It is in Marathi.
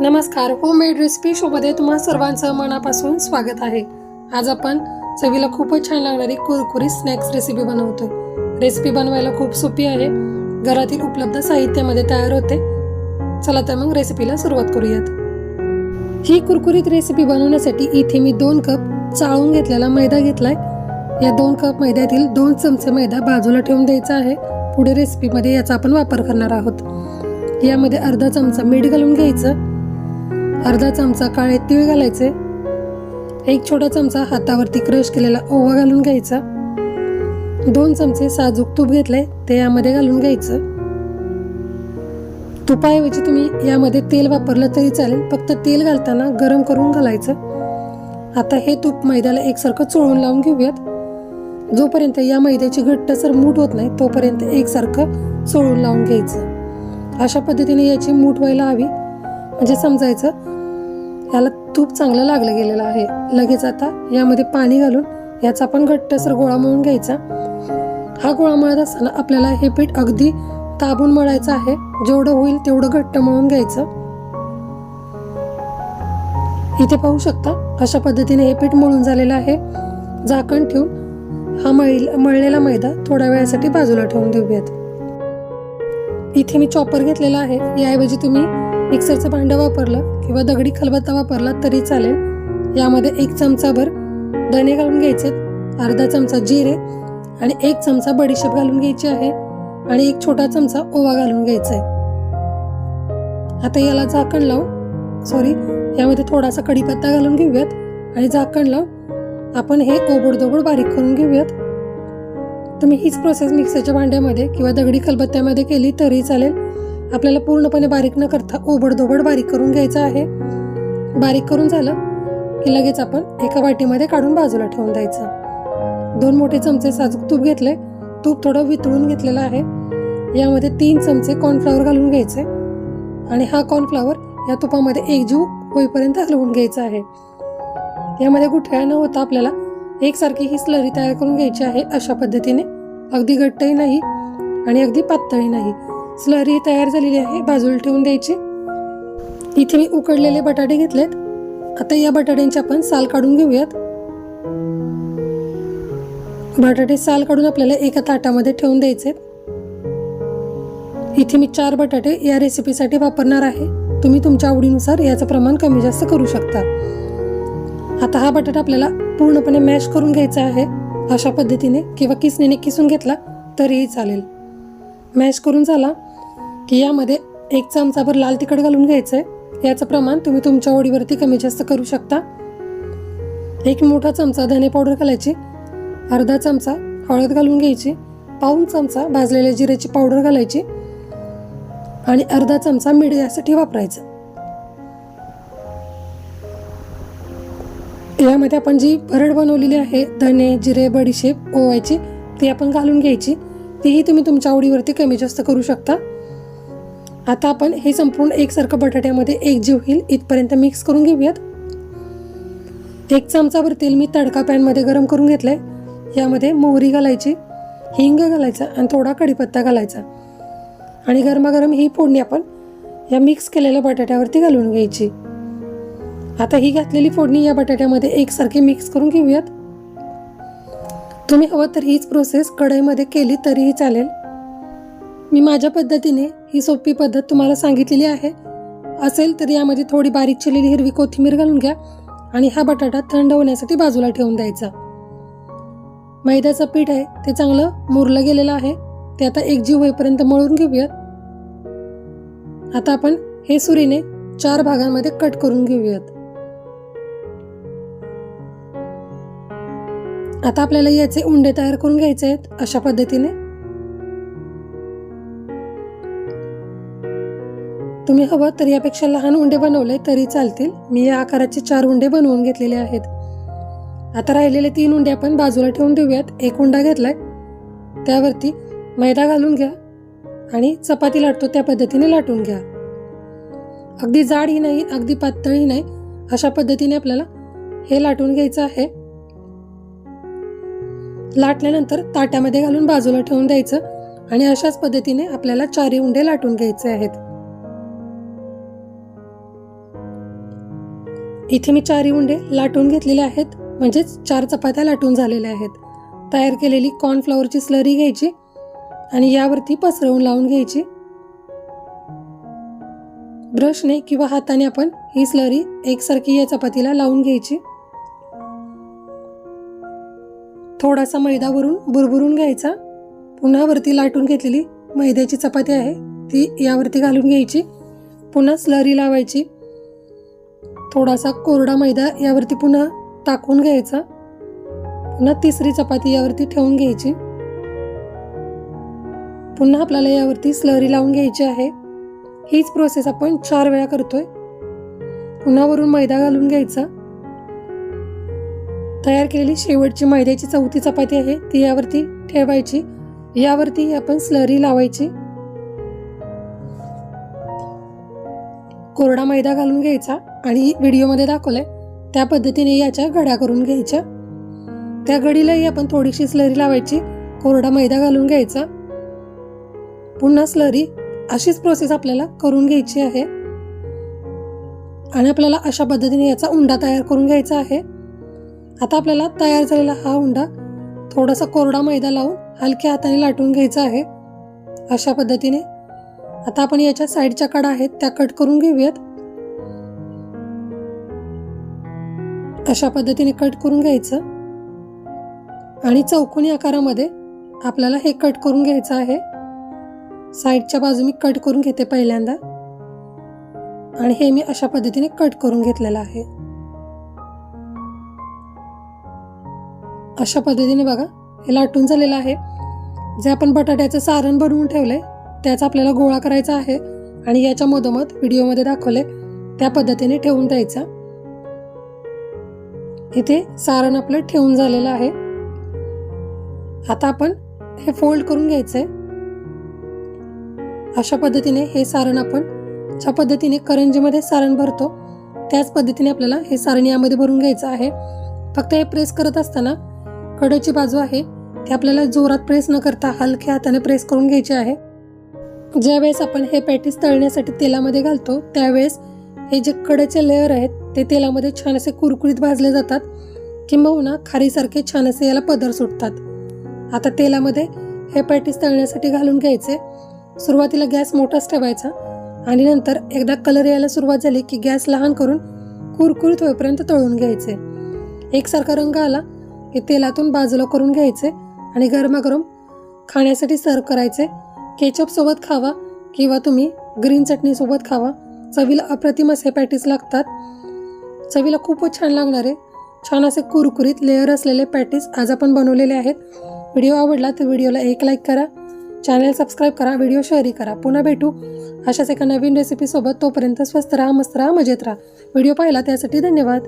नमस्कार होममेड रेसिपी शोमध्ये तुम्हा सर्वांचं मनापासून स्वागत आहे. आज आपण चवीला खूपच छान लागणारी कुरकुरी स्नॅक्स रेसिपी बनवतो. रेसिपी बनवायला खूप सोपी आहे. घरातील उपलब्ध साहित्यामध्ये तयार होते. चला तर मग रेसिपीला सुरुवात करूयात. ही कुरकुरीत रेसिपी बनवण्यासाठी इथे मी दोन कप चाळून घेतलेला मैदा घेतलाय. या दोन कप मैद्यातील दोन चमचे मैदा बाजूला ठेवून द्यायचा आहे. पुढे रेसिपीमध्ये याचा आपण वापर करणार आहोत. यामध्ये अर्धा चमचा मीठ घालून घ्यायचं. अर्धा चमचा काळे तीळ घालायचे. एक छोटा चमचा हातावरती क्रश केलेला ओवा घालून घ्यायचा. दोन चमचे साजूक तूप घेतले ते यामध्ये घालून घ्यायचं. तुपाऐवजी तुम्ही यामध्ये तेल वापरलं तरी चालेल फक्त तेल घालताना गरम करून घालायचं. आता हे तूप मैद्याला एकसारखं चोळून लावून घेऊयात. जोपर्यंत या मैद्याची घट्टसर मूठ होत नाही तोपर्यंत एकसारखं चोळून लावून घ्यायचं. अशा पद्धतीने याची मूठ व्हायला हवी. म्हणजे समजायचं? याला तूप चांगलं लागलं गेलेलं आहे. लगेच आता यामध्ये पाणी घालून याचा आपण घट्टसर गोळा मळून घ्यायचा. हा गोळा मळत असताना आपल्याला हे पीठ अगदी ताबून मळायचं आहे. जेवढं होईल तेवढं घट्ट मळून घ्यायचं. इथे पाहू शकता अशा पद्धतीने हे पीठ मळून झालेलं आहे. झाकण ठेवून हा मळी मळलेला मैदा थोड्या वेळासाठी बाजूला ठेवून देऊयात. इथे मी चॉपर घेतलेला आहे. याऐवजी तुम्ही मिक्सरचं भांडं वापरलं किंवा दगडी खलबत्ता वापरला तरी चालेल. यामध्ये एक चमचाभर धने घालून घ्यायचे अर्धा चमचा जिरे आणि एक चमचा बडीशेप घालून घ्यायची आहे आणि एक छोटा चमचा ओवा घालून घ्यायचा आहे. आता याला झाकण लावून सॉरी यामध्ये थोडासा कढीपत्ता घालून घेऊयात आणि झाकण लावून आपण हे ओबडदोबड बारीक करून घेऊयात. तुम्ही हीच प्रोसेस मिक्सरच्या भांड्यामध्ये किंवा दगडी खलबत्त्यामध्ये केली तरी चालेल. आपल्याला पूर्णपणे बारीक न करता ओबडधोबड बारीक करून घ्यायचं आहे. बारीक करून झालं की लगेच आपण एका वाटीमध्ये काढून बाजूला ठेवून द्यायचं. दोन मोठे चमचे साजूक तूप घेतले तूप थोडं वितळून घेतलेलं आहे. यामध्ये तीन चमचे कॉर्नफ्लॉवर घालून घ्यायचे. आणि हा कॉर्नफ्लॉवर या तुपामध्ये एकजीव होईपर्यंत हलवून घ्यायचा आहे. यामध्ये गुठळ्या न होता आपल्याला एकसारखी ही स्लरी तयार करून घ्यायची आहे अशा पद्धतीने. अगदी घट्टही नाही आणि अगदी पातळही नाही. स्लरी तयार झालेली आहे बाजूला ठेवून द्यायची. इथे मी उकडलेले बटाटे घेतलेत. आता या बटाट्यांची आपण साल काढून घेऊयात. बटाटे साल काढून आपल्याला एका ताटामध्ये ठेवून द्यायचे. इथे मी चार बटाटे या रेसिपीसाठी वापरणार आहे. तुम्ही तुमच्या आवडीनुसार याचं प्रमाण कमी जास्त करू शकता. आता हा बटाटा आपल्याला पूर्णपणे मॅश करून घ्यायचा आहे. अशा पद्धतीने किंवा किसणीने किसून घेतला तरीही चालेल. मॅश करून झाला. की यामध्ये एक चमचाभर लाल तिखट घालून घ्यायचं आहे याचं प्रमाण तुम्ही तुमच्या ओडीवरती कमी जास्त करू शकता. एक मोठा चमचा धने पावडर घालायची. अर्धा चमचा हळद घालून घ्यायची. पाऊन चमचा भाजलेल्या जिऱ्याची पावडर घालायची. आणि अर्धा चमचा मीठ यासाठी वापरायचं. यामध्ये आपण जी भरड बनवलेली आहे धने जिरे बडीशेप ओवायची ती आपण घालून घ्यायची. तीही तुम्ही तुमच्या आवडीवरती कमी जास्त करू शकता. आता आपण हे संपूर्ण एकसारखं बटाट्यामध्ये एकजीव होईल इथपर्यंत मिक्स करून घेऊयात. एक चमचाभर तेल मी तडका पॅनमध्ये गरम करून घेतलं आहे यामध्ये मोहरी घालायची हिंग घालायचा आणि थोडा कढीपत्ता घालायचा. आणि गरमागरम ही फोडणी आपण या मिक्स केलेल्या बटाट्यावरती घालून घ्यायची. आता ही घातलेली फोडणी या बटाट्यामध्ये एकसारखी मिक्स करून घेऊयात. तुम्ही हवं तर हीच प्रोसेस कढईमध्ये केली तरीही चालेल. मी माझ्या पद्धतीने ही सोपी पद्धत तुम्हाला सांगितलेली आहे. असेल तर यामध्ये थोडी बारीक चिरलेली हिरवी कोथिंबीर घालून घ्या आणि हा बटाटा थंड होण्यासाठी बाजूला ठेवून द्यायचा. मैद्याचं पीठ आहे ते चांगलं मुरलं गेलेलं आहे. ते आता एकजीव होईपर्यंत मळून घेऊयात. आता आपण हे सुरीने चार भागांमध्ये कट करून घेऊयात. आता आपल्याला याचे उंडे तयार करून घ्यायचे आहेत अशा पद्धतीने. तुम्ही हवं तर यापेक्षा लहान उंडे बनवले तरी चालतील. मी या आकाराचे चार उंडे बनवून घेतलेले आहेत. आता राहिलेले तीन उंडे आपण बाजूला ठेवून देऊयात. एक उंडा घेतलाय. त्यावरती मैदा घालून घ्या आणि चपाती लाटतो त्या पद्धतीने लाटून घ्या. अगदी जाडही नाही अगदी पातळही नाही अशा पद्धतीने आपल्याला हे लाटून घ्यायचं आहे. लाटल्यानंतर ताट्यामध्ये घालून बाजूला ठेवून द्यायचं आणि अशाच पद्धतीने आपल्याला चारी उंडे लाटून घ्यायचे आहेत. इथे मी चारही उंडे लाटून घेतलेले आहेत. म्हणजेच चार चपात्या लाटून झालेल्या आहेत. तयार केलेली कॉर्नफ्लॉवरची स्लरी घ्यायची आणि यावरती पसरवून लावून घ्यायची. ब्रशने किंवा हाताने आपण ही स्लरी एकसारखी या चपातीला लावून घ्यायची. थोडासा मैदा वरून बुरबुरून घ्यायचा. पुन्हा वरती लाटून घेतलेली मैद्याची चपाती आहे ती यावरती घालून घ्यायची. पुन्हा स्लरी लावायची. थोडासा कोरडा मैदा यावरती पुन्हा टाकून घ्यायचा. पुन्हा तिसरी चपाती यावरती ठेवून घ्यायची. पुन्हा आपल्याला यावरती स्लरी लावून घ्यायची आहे. हीच प्रोसेस आपण चार वेळा करतोय. पुन्हा वरून मैदा घालून घ्यायचा. तयार केलेली शेवटची मैद्याची चौथी चपाती आहे ती यावरती ठेवायची. यावरती आपण स्लरी लावायची. कोरडा मैदा घालून घ्यायचा. आणि व्हिडिओमध्ये दाखवलं आहे त्या पद्धतीने याच्या घड्या करून घ्यायच्या. त्या घडीलाही आपण थोडीशी स्लरी लावायची कोरडा मैदा घालून घ्यायचा. पुन्हा स्लरी अशीच प्रोसेस आपल्याला करून घ्यायची आहे. आणि आपल्याला अशा पद्धतीने याचा उंडा तयार करून घ्यायचा आहे. आता आपल्याला तयार झालेला हा उंडा थोडासा कोरडा मैदा लावून हलक्या हाताने लाटून घ्यायचा आहे. अशा पद्धतीने. आता आपण याच्या साईडच्या कडा आहेत त्या कट करून घेऊयात. अशा पद्धतीने कट करून घ्यायचं? आणि चौकोनी आकारामध्ये आपल्याला हे कट करून घ्यायचं आहे. साईडच्या बाजू मी कट करून घेते पहिल्यांदा. आणि हे मी अशा पद्धतीने कट करून घेतलेलं आहे. अशा पद्धतीने बघा हे लाटून झालेलं आहे. जे आपण बटाट्याचं सारण बनवून ठेवले त्याचा आपल्याला गोळा करायचा आहे. आणि याच्या मधोमध व्हिडिओमध्ये दाखवले त्या पद्धतीने ठेवून द्यायचा. इथे सारण आपलं ठेवून झालेलं आहे. आता आपण हे फोल्ड करून घ्यायचंय. अशा पद्धतीने हे सारण आपण ज्या पद्धतीने करंजीमध्ये सारण भरतो त्याच पद्धतीने आपल्याला हे सारण यामध्ये भरून घ्यायचं आहे. फक्त हे प्रेस करत असताना कडची बाजू आहे ती आपल्याला जोरात प्रेस न करता हलक्या हाताने प्रेस करून घ्यायची आहे. ज्यावेळेस आपण हे पॅटीस तळण्यासाठी तेलामध्ये घालतो त्यावेळेस हे जे कडेचे लेअर आहेत ते तेलामध्ये छान असे कुरकुरीत भाजले जातात. किंबहुना खारीसारखे छान असे याला पदर सुटतात. आता तेलामध्ये हे पॅटीस तळण्यासाठी घालून घ्यायचे. सुरुवातीला गॅस मोठाच ठेवायचा आणि नंतर एकदा कलर यायला सुरुवात झाली की गॅस लहान करून कुरकुरीत होईपर्यंत तळून घ्यायचे. एकसारखा रंग आला की तेलातून बाजूला करून घ्यायचे आणि गरमागरम खाण्यासाठी सर्व करायचे. केचपसोबत खावा किंवा तुम्ही ग्रीन चटणीसोबत खावा. चवीला अप्रतिम असे पॅटीस लागतात. चवीला खूपच छान लागणार आहे. छान असे कुरकुरीत लेअर असलेले पॅटीस आज आपण बनवलेले आहेत. व्हिडिओ आवडला तर व्हिडिओला एक लाईक करा. चॅनल सबस्क्राईब करा व्हिडिओ शेअरही करा. पुन्हा भेटू. अशाच एका नवीन रेसिपीसोबत तोपर्यंत स्वस्त राहा मस्त राहा मजेत राहा. व्हिडिओ पाहिला त्यासाठी धन्यवाद.